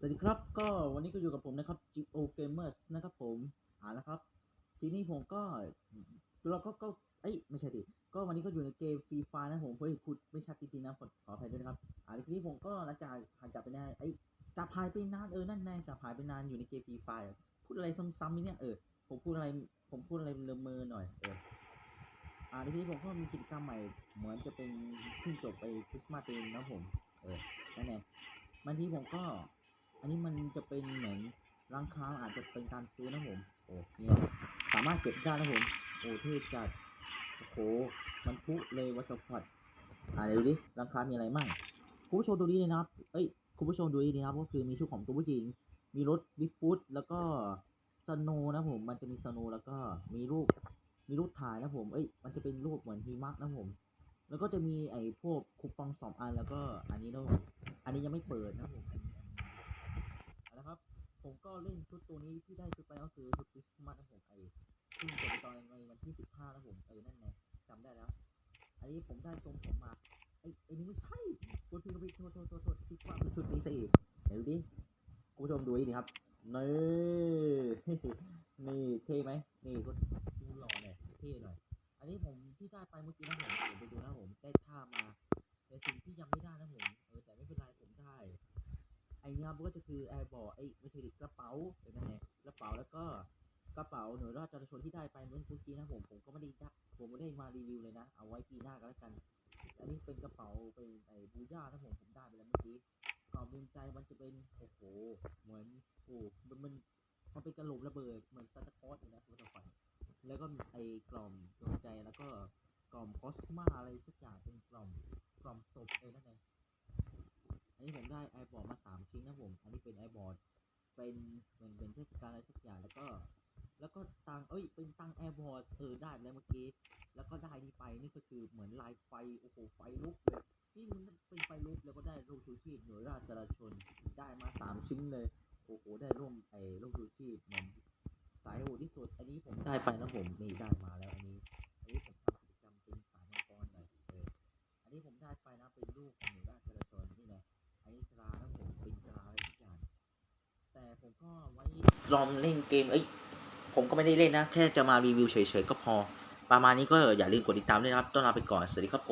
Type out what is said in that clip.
สวัสดีครับ ก็วันนี้ก็อยู่กับผมนะครับ Geo Gamers นะครับผมอ่านะครับ ทีนี้ผมก็เราก็ก็เอ้ยไม่ใช่ดิก็วันนี้ก็อยู่ในเกมฟรีไฟนะผมเฮ้ยพูดไม่ชัดจริงๆนะขอขออภัยด้วยนะครับอ่าทีนี้ผมก็หลังจากห่างจากไปนานไอ้จับหายไปนานเออนั่นไงจับหายไปนานอยู่ในเกมฟรีไฟพูดอะไรซ้ำๆนี่เนี่ยเออผมพูดอะไรผมพูดอะไรเลอะเมอหน่อยเอออ่าทีนี้ผมก็มีกิจกรรมใหม่เหมือนจะเป็นเพิ่งจบไปคริสต์มาสเองนะผมเออนั่นเองบางทีผมก็ อันนี้มันจะเป็นเหมือนร้านค้าอาจจะเป็นการซื้อนะผมโอ้เนี่ยสามารถเก็บได้นะผมโอ้เท่จัดโอ้โหมันพุเลยวัตถุพัดอ่าเดี๋ยวดูดิร้านค้ามีอะไรมั่งคุณผู้ชมดูดีนะครับ เอ้ยคุณผู้ชมดูดีนะครับ ก็คือมีชุดของตัวผู้หญิง มีรถบิ๊กฟุตแล้วก็สโนนะผม มันจะมีสโนแล้วก็มีรูป มีรูปถ่ายนะผม เอ้ย มันจะเป็นรูปเหมือนหิมะนะผม แล้วก็จะมีไอ้พวกคูปองสองอันแล้วก็อันนี้นะผมอันนี้ยังไม่เปิดนะผมอันนี้อันนี้ เอาละครับ ผมก็เล่นชุดตัวนี้ที่ได้ชุดไปก็คือชุดคริสต์มาสนะผมไอ้ซึ่งจบตอนในวันที่สิบห้านะผมเออนั่นไงจำได้แล้ว อันนี้ผมได้ทรงผมมาไอ้ไอ้นี่ไม่ใช่ตัวที่ก็ไปโทษโทษโทษโทษคิดว่าเป็นชุดนี้ซะอีกเดี๋ยวดิคุณผู้ชมดูนี่ครับนี่นี่เท่ไหมนี่ก็ดูหล่อหน่อยเท่หน่อย อันนี้ผมที่ได้ไปเมื่อกี้นะผมเดี๋ยวไปดูนะ เนี้ยมันก็จะคือแอร์บอร์ไอ้ไม่ใช่กระเป๋าเดี๋ยวนั่นไงกระเป๋าแล้วก็กระเป๋าหน่วยราชชนที่ได้ไปเมื่อเมื่อกี้นะผมผมก็ไม่ได้ผมไม่ได้มารีวิวเลยนะ เอาไว้ปีหน้าก็แล้วกัน อันนี้เป็นกระเป๋าเป็นไอ้บูย่านะผมผมได้ไปแล้วเมื่อกี้ความภูมิใจมันจะเป็นโอ้โหเหมือนโอ้มันมันมันเป็นกระโหลกระเบิดเหมือนซานตาคอสเลยนะคุณผู้ชมแล้วก็มีไอ้กล่อมดวงใจแล้วก็กล่อมคอสมาอะไรสักอย่างเป็นกล่อมกล่อมศพ อันนี้ผมได้ไอบอร์ดมาสามชิ้นนะผม อันนี้เป็นไอบอร์ดเป็นเหมือนเป็นเทศกาลอะไรสักอย่างแล้วก็ แล้วก็ตังเอ้ย เป็นตังแอบอร์ดเออได้แล้วเมื่อกี้ แล้วก็ได้นี่ไปนี่ก็คือเหมือนลายไฟโอ้โหไฟลุกเลยนี่มันเป็นไฟลุกแล้วก็ได้ร่มชูชีพหน่วยราชจราชนได้มาสามชิ้นเลยโอ้โหได้ร่มไอ้ร่มชูชีพมือนสายโหดที่สุดอันนี้ผมได้ไปนะผมนี่ได้มาแล้วอันนี้อันนี้ผมทำกิจกรรมเป็นสายมังกรหน่อยเอออันนี้ผมได้ไปนะเป็นรูปของหน่วยราชจราชนนี่ไง นี้ตรานะผมเป็นตราอะไรทุกอย่าง แต่ผมก็ไว้ลองเล่นเกม เอ้ย ผมก็ไม่ได้เล่นนะ แค่จะมารีวิวเฉยๆก็พอ ประมาณนี้ก็อย่าลืมกดติดตามด้วยนะครับ ต้อนรับไปก่อน สวัสดีครับ